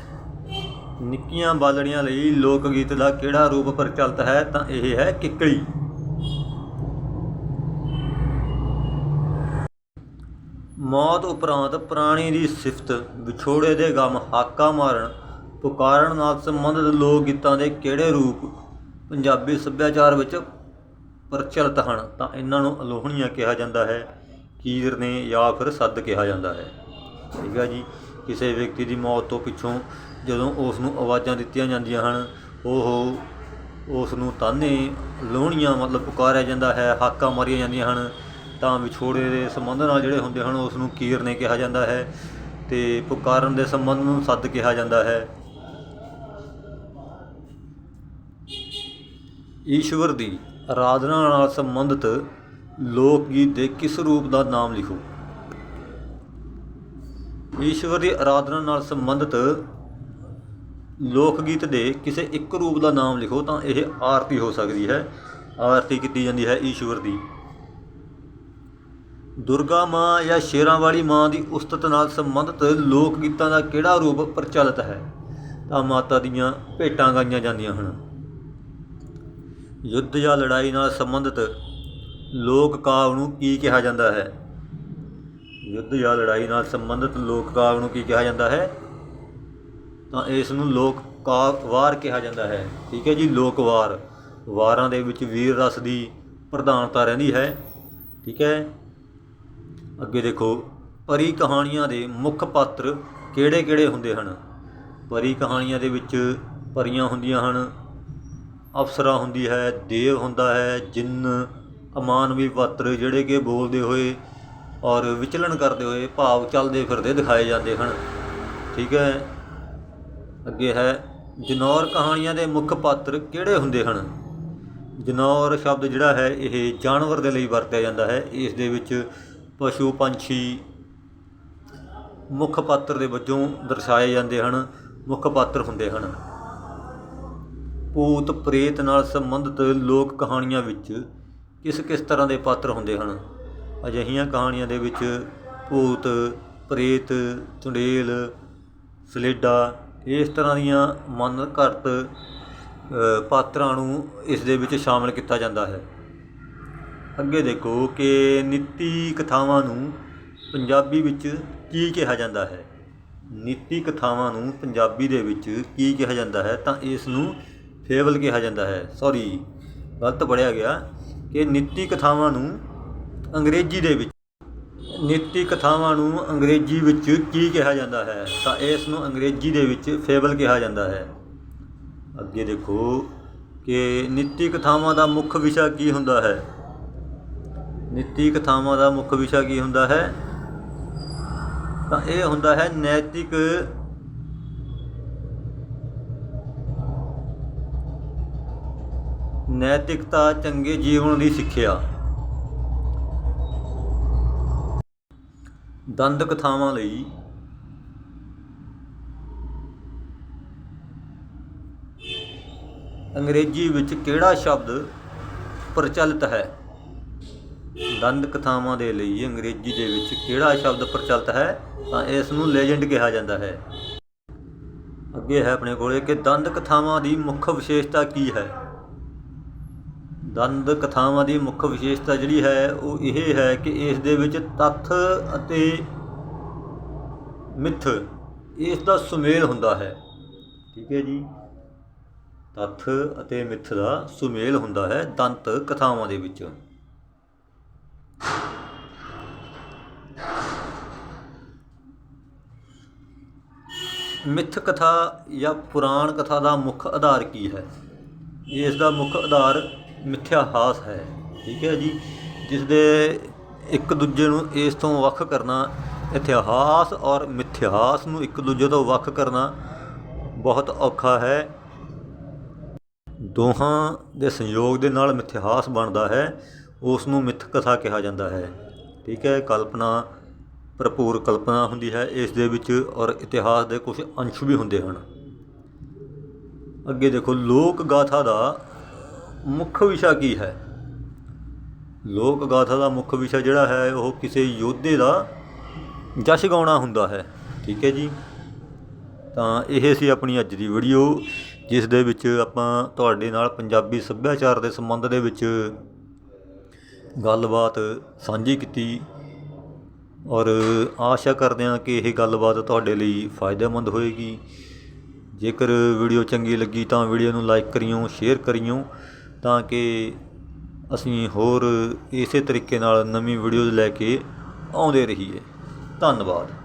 ਨਿੱਕੀਆਂ ਬਾਲੜੀਆਂ ਲਈ ਲੋਕ ਗੀਤ ਦਾ ਕਿਹੜਾ ਰੂਪ ਪ੍ਰਚਲਿਤ ਹੈ ਤਾਂ ਇਹ ਹੈ ਕਿੱਕਲੀ। ਮੌਤ ਉਪਰੰਤ ਪ੍ਰਾਣੀ ਦੀ ਸਿਫਤ, ਵਿਛੋੜੇ ਦੇ ਗਮ, ਹਾਕਾ ਮਾਰਨ, ਪੁਕਾਰਨ ਨਾਲ ਸੰਬੰਧਿਤ ਲੋਕ ਗੀਤਾਂ ਦੇ ਕਿਹੜੇ ਰੂਪ ਪੰਜਾਬੀ ਸੱਭਿਆਚਾਰ ਵਿੱਚ ਪ੍ਰਚਲਿਤ ਹਨ ਤਾਂ ਇਹਨਾਂ ਨੂੰ ਅਲੋਹਣੀਆਂ ਕਿਹਾ ਜਾਂਦਾ ਹੈ, ਕੀਰਨੇ ਜਾਂ ਫਿਰ ਸੱਦ ਕਿਹਾ ਜਾਂਦਾ ਹੈ। ਠੀਕ ਹੈ ਜੀ, ਕਿਸੇ ਵਿਅਕਤੀ ਦੀ ਮੌਤ ਤੋਂ ਪਿੱਛੋਂ ਜਦੋਂ ਉਸ ਨੂੰ ਆਵਾਜ਼ਾਂ ਦਿੱਤੀਆਂ ਜਾਂਦੀਆਂ ਹਨ, ਉਹ ਉਸ ਨੂੰ ਤਾਨੇ ਲੋਹਣੀਆਂ ਮਤਲਬ ਪੁਕਾਰਿਆ ਜਾਂਦਾ ਹੈ, ਹਾਕਾਂ ਮਾਰੀਆਂ ਜਾਂਦੀਆਂ ਹਨ। ਤਾਂ ਵਿਛੋੜੇ ਦੇ ਸੰਬੰਧ ਨਾਲ ਜਿਹੜੇ ਹੁੰਦੇ ਹਨ ਉਸ ਨੂੰ ਕੀਰਨੇ ਕਿਹਾ ਜਾਂਦਾ ਹੈ ਤੇ ਪੁਕਾਰਨ ਦੇ ਸੰਬੰਧ ਨੂੰ ਸੱਦ ਕਿਹਾ ਜਾਂਦਾ ਹੈ। ਈਸ਼ਵਰ ਦੀ ਆਰਾਧਨਾ ਨਾਲ ਸੰਬੰਧਿਤ ਲੋਕ ਗੀਤ ਦੇ ਕਿਸ ਰੂਪ ਦਾ ਨਾਮ ਲਿਖੋ? ਈਸ਼ਵਰ ਦੀ ਆਰਾਧਨਾ ਨਾਲ ਸੰਬੰਧਿਤ ਲੋਕ ਗੀਤ ਦੇ ਕਿਸੇ ਇੱਕ ਰੂਪ ਦਾ ਨਾਮ ਲਿਖੋ ਤਾਂ ਇਹ ਆਰਤੀ ਹੋ ਸਕਦੀ ਹੈ। ਆਰਤੀ ਕੀਤੀ ਜਾਂਦੀ ਹੈ ਈਸ਼ਵਰ ਦੀ। ਦੁਰਗਾ ਮਾਂ ਜਾਂ ਸ਼ੇਰਾਂ ਵਾਲੀ ਮਾਂ ਦੀ ਉਸਤਤ ਨਾਲ ਸੰਬੰਧਿਤ ਲੋਕ ਗੀਤਾਂ ਦਾ ਕਿਹੜਾ ਰੂਪ ਪ੍ਰਚਲਿਤ ਹੈ? ਤਾਂ ਮਾਤਾ ਦੀਆਂ ਭੇਟਾਂ ਗਾਈਆਂ ਜਾਂਦੀਆਂ ਹਨ। ਯੁੱਧ ਜਾਂ ਲੜਾਈ ਨਾਲ ਸੰਬੰਧਿਤ ਲੋਕ ਕਾਵਿ ਨੂੰ ਕੀ ਕਿਹਾ ਜਾਂਦਾ ਹੈ? ਯੁੱਧ ਜਾਂ ਲੜਾਈ ਨਾਲ ਸੰਬੰਧਿਤ ਲੋਕ ਕਾਵਿ ਨੂੰ ਕੀ ਕਿਹਾ ਜਾਂਦਾ ਹੈ? ਤਾਂ ਇਸ ਨੂੰ ਲੋਕ ਕਾ ਵਾਰ ਕਿਹਾ ਜਾਂਦਾ ਹੈ। ਠੀਕ ਹੈ ਜੀ, ਲੋਕ ਵਾਰ। ਵਾਰਾਂ ਦੇ ਵਿੱਚ ਵੀਰ ਰਸ ਦੀ ਪ੍ਰਧਾਨਤਾ ਰਹਿੰਦੀ ਹੈ। ਠੀਕ ਹੈ। ਅੱਗੇ ਦੇਖੋ, ਪਰੀ ਕਹਾਣੀਆਂ ਦੇ ਮੁੱਖ ਪਾਤਰ ਕਿਹੜੇ-ਕਿਹੜੇ ਹੁੰਦੇ ਹਨ? ਪਰੀ ਕਹਾਣੀਆਂ ਦੇ ਵਿੱਚ ਪਰੀਆਂ ਹੁੰਦੀਆਂ ਹਨ। ਅਫਸਰਾ ਹੁੰਦੀ ਹੈ, ਦੇਵ ਹੁੰਦਾ ਹੈ, ਜਿੰਨ ਅਮਾਨਵੀ ਪਾਤਰ, ਜਿਹੜੇ ਕਿ ਬੋਲਦੇ ਹੋਏ ਔਰ ਵਿਚਲਣ ਕਰਦੇ ਹੋਏ ਭਾਵ ਚੱਲਦੇ ਫਿਰਦੇ ਦਿਖਾਏ ਜਾਂਦੇ ਹਨ। ਠੀਕ ਹੈ। ਅੱਗੇ ਹੈ, ਜਨੌਰ ਕਹਾਣੀਆਂ ਦੇ ਮੁੱਖ ਪਾਤਰ ਕਿਹੜੇ ਹੁੰਦੇ ਹਨ? ਜਨੌਰ ਸ਼ਬਦ ਜਿਹੜਾ ਹੈ, ਇਹ ਜਾਨਵਰ ਦੇ ਲਈ ਵਰਤਿਆ ਜਾਂਦਾ ਹੈ। ਇਸ ਦੇ ਵਿੱਚ ਪਸ਼ੂ ਪੰਛੀ ਮੁੱਖ ਪਾਤਰ ਦੇ ਵਜੋਂ ਦਰਸਾਏ ਜਾਂਦੇ ਹਨ, ਮੁੱਖ ਪਾਤਰ ਹੁੰਦੇ ਹਨ। ਭੂਤ ਪ੍ਰੇਤ ਨਾਲ ਸੰਬੰਧਿਤ ਲੋਕ ਕਹਾਣੀਆਂ ਵਿੱਚ ਕਿਸ ਕਿਸ ਤਰ੍ਹਾਂ ਦੇ ਪਾਤਰ ਹੁੰਦੇ ਹਨ? ਅਜਿਹੀਆਂ ਕਹਾਣੀਆਂ ਦੇ ਵਿੱਚ ਭੂਤ, ਪ੍ਰੇਤ ਚੁੜੇਲ ਸਲੇਡਾ ਇਸ ਤਰ੍ਹਾਂ ਦੀਆਂ ਮਨ ਘੜਤ ਪਾਤਰਾਂ ਨੂੰ ਇਸ ਦੇ ਵਿੱਚ ਸ਼ਾਮਲ ਕੀਤਾ ਜਾਂਦਾ ਹੈ। ਅੱਗੇ ਦੇਖੋ ਕਿ ਨੀਤੀ ਕਥਾਵਾਂ ਨੂੰ ਪੰਜਾਬੀ ਵਿੱਚ ਕੀ ਕਿਹਾ ਜਾਂਦਾ ਹੈ? ਨੀਤੀ ਕਥਾਵਾਂ ਨੂੰ ਪੰਜਾਬੀ ਦੇ ਵਿੱਚ ਕੀ ਕਿਹਾ ਜਾਂਦਾ ਹੈ? ਤਾਂ ਇਸ ਨੂੰ ਫੇਵਲ ਕਿਹਾ ਜਾਂਦਾ ਹੈ। ਸੌਰੀ ਗਲਤ ਪੜਿਆ ਗਿਆ ਕਿ ਨੀਤੀ ਕਥਾਵਾਂ ਨੂੰ ਅੰਗਰੇਜ਼ੀ ਦੇ ਵਿੱਚ ਨੀਤੀ ਕਥਾਵਾਂ ਨੂੰ ਅੰਗਰੇਜ਼ੀ ਵਿੱਚ ਕੀ ਕਿਹਾ ਜਾਂਦਾ ਹੈ? ਤਾਂ ਇਸ ਨੂੰ ਅੰਗਰੇਜ਼ੀ ਦੇ ਵਿੱਚ ਫੇਬਲ ਕਿਹਾ ਜਾਂਦਾ ਹੈ। ਅੱਗੇ ਦੇਖੋ ਕਿ ਨੀਤੀ ਕਥਾਵਾਂ ਦਾ ਮੁੱਖ ਵਿਸ਼ਾ ਕੀ ਹੁੰਦਾ ਹੈ? ਨੀਤੀ ਕਥਾਵਾਂ ਦਾ ਮੁੱਖ ਵਿਸ਼ਾ ਕੀ ਹੁੰਦਾ ਹੈ? ਤਾਂ ਇਹ ਹੁੰਦਾ ਹੈ ਨੈਤਿਕ ਨੈਤਿਕਤਾ ਚੰਗੇ ਜੀਵਨ ਦੀ ਸਿੱਖਿਆ। ਦੰਦ ਕਥਾਵਾਂ ਲਈ ਅੰਗਰੇਜ਼ੀ ਵਿੱਚ ਕਿਹੜਾ ਸ਼ਬਦ ਪ੍ਰਚਲਿਤ ਹੈ? ਦੰਦ ਕਥਾਵਾਂ ਦੇ ਲਈ ਅੰਗਰੇਜ਼ੀ ਦੇ ਵਿੱਚ ਕਿਹੜਾ ਸ਼ਬਦ ਪ੍ਰਚਲਿਤ ਹੈ? ਤਾਂ ਇਸ ਨੂੰ ਲੈਜੈਂਡ ਕਿਹਾ ਜਾਂਦਾ ਹੈ। ਅੱਗੇ ਹੈ ਆਪਣੇ ਕੋਲੇ ਕਿ ਦੰਦ ਕਥਾਵਾਂ ਦੀ ਮੁੱਖ ਵਿਸ਼ੇਸ਼ਤਾ ਕੀ ਹੈ? ਦੰਦ ਕਥਾਵਾਂ ਦੀ ਮੁੱਖ ਵਿਸ਼ੇਸ਼ਤਾ ਜਿਹੜੀ ਹੈ ਉਹ ਇਹ ਹੈ ਕਿ ਇਸ ਦੇ ਵਿੱਚ ਤੱਥ ਅਤੇ ਮਿੱਥ, ਇਸ ਦਾ ਸੁਮੇਲ ਹੁੰਦਾ ਹੈ। ਠੀਕ ਹੈ ਜੀ? ਤੱਥ ਅਤੇ ਮਿੱਥ ਦਾ ਸੁਮੇਲ ਹੁੰਦਾ ਹੈ ਦੰਤ ਕਥਾਵਾਂ ਦੇ ਵਿੱਚ। ਮਿੱਥ ਕਥਾ ਜਾਂ ਪੁਰਾਣ ਕਥਾ ਦਾ ਮੁੱਖ ਆਧਾਰ ਕੀ ਹੈ? ਇਸ ਦਾ ਮੁੱਖ ਆਧਾਰ ਮਿਥਿਆਹਾਸ ਹੈ, ਠੀਕ ਹੈ ਜੀ ਜਿਸ ਦੇ ਇੱਕ ਦੂਜੇ ਨੂੰ ਇਸ ਤੋਂ ਵੱਖ ਕਰਨਾ ਇਤਿਹਾਸ ਔਰ ਮਿਥਿਹਾਸ ਨੂੰ ਇੱਕ ਦੂਜੇ ਤੋਂ ਵੱਖ ਕਰਨਾ ਬਹੁਤ ਔਖਾ ਹੈ। ਦੋਹਾਂ ਦੇ ਸੰਯੋਗ ਦੇ ਨਾਲ ਮਿਥਿਹਾਸ ਬਣਦਾ ਹੈ ਉਸ ਨੂੰ ਮਿੱਥ ਕਥਾ ਕਿਹਾ ਜਾਂਦਾ ਹੈ, ਠੀਕ ਹੈ, ਕਲਪਨਾ, ਭਰਪੂਰ ਕਲਪਨਾ ਹੁੰਦੀ ਹੈ, ਇਸ ਦੇ ਵਿੱਚ ਔਰ ਇਤਿਹਾਸ ਦੇ ਕੁਝ ਅੰਸ਼ ਵੀ ਹੁੰਦੇ ਹਨ। ਅੱਗੇ ਦੇਖੋ ਲੋਕ ਗਾਥਾ ਦਾ ਮੁੱਖ ਵਿਸ਼ਾ ਕੀ ਹੈ? ਲੋਕ ਗਾਥਾ ਦਾ ਮੁੱਖ ਵਿਸ਼ਾ ਜਿਹੜਾ ਹੈ, ਉਹ ਕਿਸੇ ਯੋਧੇ ਦਾ ਜਸ਼ ਗਾਉਣਾ ਹੁੰਦਾ ਹੈ। ਠੀਕ ਹੈ ਜੀ? ਤਾਂ ਇਹ ਸੀ ਆਪਣੀ ਅੱਜ ਦੀ ਵੀਡੀਓ ਜਿਸ ਦੇ ਵਿੱਚ ਆਪਾਂ ਤੁਹਾਡੇ ਨਾਲ ਪੰਜਾਬੀ ਸੱਭਿਆਚਾਰ ਦੇ ਸੰਬੰਧ ਦੇ ਵਿੱਚ ਗੱਲਬਾਤ ਸਾਂਝੀ ਕੀਤੀ। ਔਰ ਆਸ਼ਾ ਕਰਦੇ ਹਾਂ ਕਿ ਇਹ ਗੱਲਬਾਤ ਤੁਹਾਡੇ ਲਈ ਫਾਇਦੇਮੰਦ ਹੋਏਗੀ। ਜੇਕਰ ਵੀਡੀਓ ਚੰਗੀ ਲੱਗੀ ਤਾਂ ਵੀਡੀਓ ਨੂੰ ਲਾਈਕ ਕਰਿਓ ਸ਼ੇਅਰ ਕਰਿਓ। ਤਾਂ ਕਿ ਅਸੀਂ ਹੋਰ ਇਸੇ ਤਰੀਕੇ ਨਾਲ ਨਵੀਂ ਵੀਡੀਓਜ਼ ਲੈ ਕੇ ਆਉਂਦੇ ਰਹੀਏ। ਧੰਨਵਾਦ।